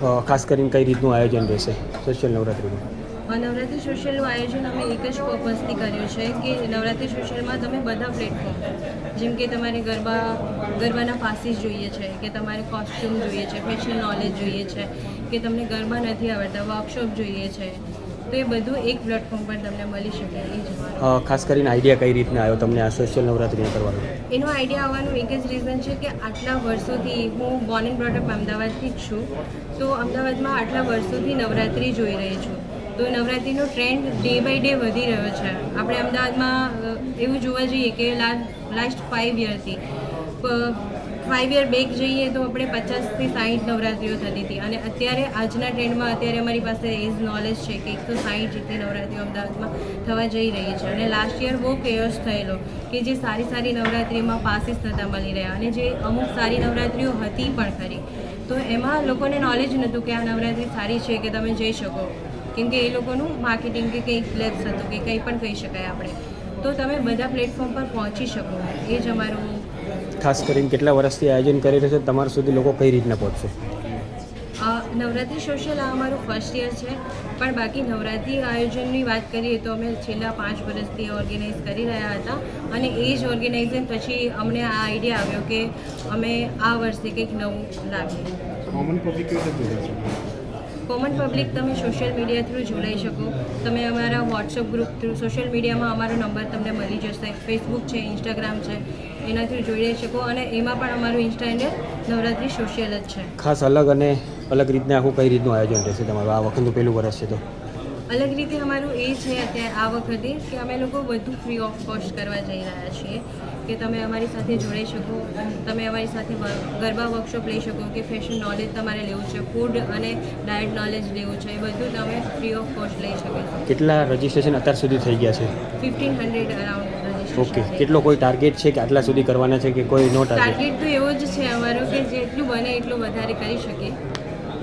ખાસ કરીને કઈ રીતનું આયોજન રહેશે સોશિયલ નવરાત્રિનું? નવરાત્રિ સોશિયલનું આયોજન અમે એક જ પર્પઝથી કર્યું છે કે નવરાત્રિ સોશિયલમાં તમે બધા પ્લેટફોર્મ જેમ કે તમારે ગરબા, ગરબાના પાસીસ જોઈએ છે, કે તમારે કોસ્ટ્યુમ જોઈએ છે ફેશન નોલેજ જોઈએ છે, કે તમને ગરબા નથી આવડતા વર્કશોપ જોઈએ છે તો એ બધું એક પ્લેટફોર્મ પર તમને મળી શકે એ જ ખાસ કરીને આઈડિયા કઈ રીતના આવ્યો તમને આ સોશિયલ નવરાત્રી કરવાનો? એનો આઈડિયા આવવાનું એક જ રીઝન છે કે આટલા વર્ષોથી હું બોર્ન એન્ડ બ્રોટઅપ અમદાવાદથી જ છું. તો અમદાવાદમાં આટલા વર્ષોથી નવરાત્રી જોઈ રહી છું. તો નવરાત્રિનો ટ્રેન્ડ ડે બાય ડે વધી રહ્યો છે. આપણે અમદાવાદમાં એવું જોવા જઈએ કે લાસ્ટ ફાઇવ યરથી ફાઇવ યર બેક જઈએ તો આપણે પચાસથી સાઠ નવરાત્રિઓ થતી હતી. અને અત્યારે આજના ટ્રેન્ડમાં અત્યારે અમારી પાસે એજ નોલેજ છે કે એકસો સાઠ જેટલી નવરાત્રિઓ અમદાવાદમાં થવા જઈ રહી છે. અને લાસ્ટ યર બહુ કેયસ થયેલો કે જે સારી સારી નવરાત્રિમાં પાસીસ નહોતા મળી રહ્યા અને જે અમુક સારી નવરાત્રિઓ હતી પણ ખરી. તો એમાં લોકોને નોલેજ નહોતું કે આ નવરાત્રી સારી છે કે તમે જઈ શકો. કેમ કે એ લોકોનું માર્કેટિંગ કે કંઈક લેબ્સ હતું કે કંઈ પણ કહી શકાય આપણે. તો તમે બધા પ્લેટફોર્મ પર પહોંચી શકો. એ જ અમારું ખાસ કરીને કેટલા વર્ષથી આયોજન કરી રહ્યો છે તમારા સુધી લોકો કઈ રીતના પહોંચશે? નવરાત્રિ સોશિયલ આ અમારું ફર્સ્ટ યર છે પણ બાકી નવરાત્રિ આયોજનની વાત કરીએ તો અમે છેલ્લા પાંચ વર્ષથી ઓર્ગેનાઇઝ કરી રહ્યા હતા અને એ જ ઓર્ગેનાઇઝેશન પછી અમને આ આઈડિયા આવ્યો કે અમે આ વર્ષે કંઈક નવું લાવીએ. કોમન કોમન પબ્લિક તમે સોશિયલ મીડિયા થ્રુ જોડાઈ શકો. તમે અમારા વોટ્સઅપ ગ્રુપ થ્રુ સોશિયલ મીડિયામાં અમારો નંબર તમને મળી જશે. ફેસબુક છે ઇન્સ્ટાગ્રામ છે એના થ્રુ જોઈ શકો. અને એમાં પણ અમારું ઇન્સ્ટા હેન્ડલ નવરાત્રિ સોશિયલ જ છે. ખાસ અલગ અને અલગ રીતના આખું કઈ રીતનું આયોજન રહેશે તમારું? આ વખતનું પહેલું વર્ષ છે તો. અલગ રીતે અમારું એ છે અત્યારે આ વખતે કે અમે લોકો બધું ફ્રી ઓફ કોસ્ટ કરવા જઈ રહ્યા છીએ કે તમે અમારી સાથે જોડાઈ શકો તમે અમારી સાથે ગરબા વર્કશોપ લઈ શકો કે ફેશન નોલેજ તમારે લેવું છે ફૂડ અને ડાયટ નોલેજ લેવું છે એ બધું તમે ફ્રી ઓફ કોસ્ટ લઈ શકો. છો કેટલા રજિસ્ટ્રેશન અત્યાર સુધી થઈ ગયા છે? ફિફ્ટીન હંડ્રેડ અરાઉન્ડ ઓકે કેટલો કોઈ ટાર્ગેટ છે કે આટલા સુધી કરવાના છે કે કોઈ નો ટાર્ગેટ તો એવો જ છે અમારો કે જેટલું બને એટલું વધારે કરી શકીએ